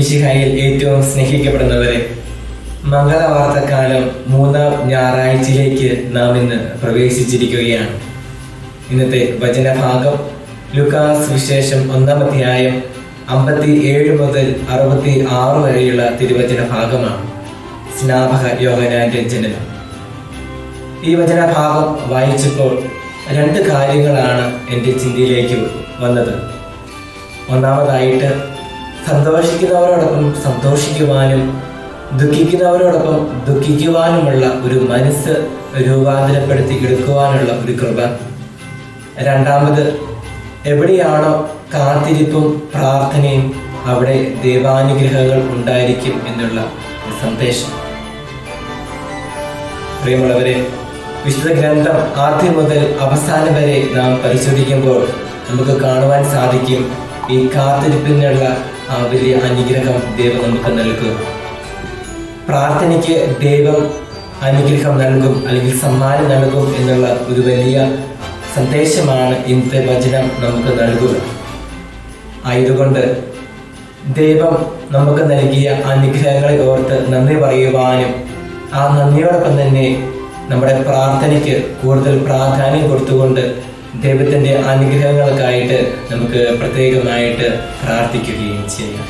മിശിഹായിൽ ഏറ്റവും സ്നേഹിക്കപ്പെടുന്നവരെ. മംഗളവാർത്തക്കാലം മൂന്നാം ഞായറാഴ്ചയിലേക്ക് നാം ഇന്ന് പ്രവേശിച്ചിരിക്കുകയാണ്. ഇന്നത്തെ വചനഭാഗം ലുക്കാസ് വിശേഷം ഒന്നാം അധ്യായം അമ്പത്തി ഏഴ് മുതൽ അറുപത്തി ആറ് വരെയുള്ള തിരുവചന ഭാഗമാണ്. സ്നാപക യോഗനാന്റെ ജനനം. ഈ വചനഭാഗം വായിച്ചപ്പോൾ രണ്ട് കാര്യങ്ങളാണ് എന്റെ ചിന്തയിലേക്ക് വന്നത്. ഒന്നാമതായിട്ട് സന്തോഷിക്കുന്നവരോടൊപ്പം സന്തോഷിക്കുവാനും ദുഃഖിക്കുന്നവരോടൊപ്പം ദുഃഖിക്കുവാനുമുള്ള ഒരു മനസ്സ് രൂപാന്തരപ്പെടുത്തി എടുക്കുവാനുള്ള ഒരു കൃപ. രണ്ടാമത് എവിടെയാണോ കാത്തിരിപ്പും പ്രാർത്ഥനയും അവിടെ ദൈവാനുഗ്രഹങ്ങൾ ഉണ്ടായിരിക്കും എന്നുള്ള സന്ദേശം. പ്രിയമുള്ളവരെ വിശുദ്ധ ഗ്രന്ഥം ആദ്യം മുതൽ അവസാനം വരെ നാം പരിശോധിക്കുമ്പോൾ നമുക്ക് കാണുവാൻ സാധിക്കും ഈ കാത്തിരിപ്പിനുള്ള വലിയ അനുഗ്രഹം ദൈവം നമുക്ക് നൽകും. പ്രാർത്ഥനയ്ക്ക് ദൈവം അനുഗ്രഹം നൽകും അല്ലെങ്കിൽ സമ്മാനം നൽകും എന്നുള്ള ഒരു വലിയ സന്ദേശമാണ് ഇന്നത്തെ വചനം നമുക്ക് നൽകുക. ആയതുകൊണ്ട് ദൈവം നമുക്ക് നൽകിയ അനുഗ്രഹങ്ങളെ ഓർത്ത് നന്ദി പറയുവാനും ആ നന്ദിയോടൊപ്പം തന്നെ നമ്മുടെ പ്രാർത്ഥനയ്ക്ക് കൂടുതൽ പ്രാധാന്യം കൊടുത്തുകൊണ്ട് ദൈവത്തിന്റെ അനുഗ്രഹങ്ങൾക്കായിട്ട് നമുക്ക് പ്രത്യേകമായിട്ട് പ്രാർത്ഥിക്കുകയും ചെയ്യാം.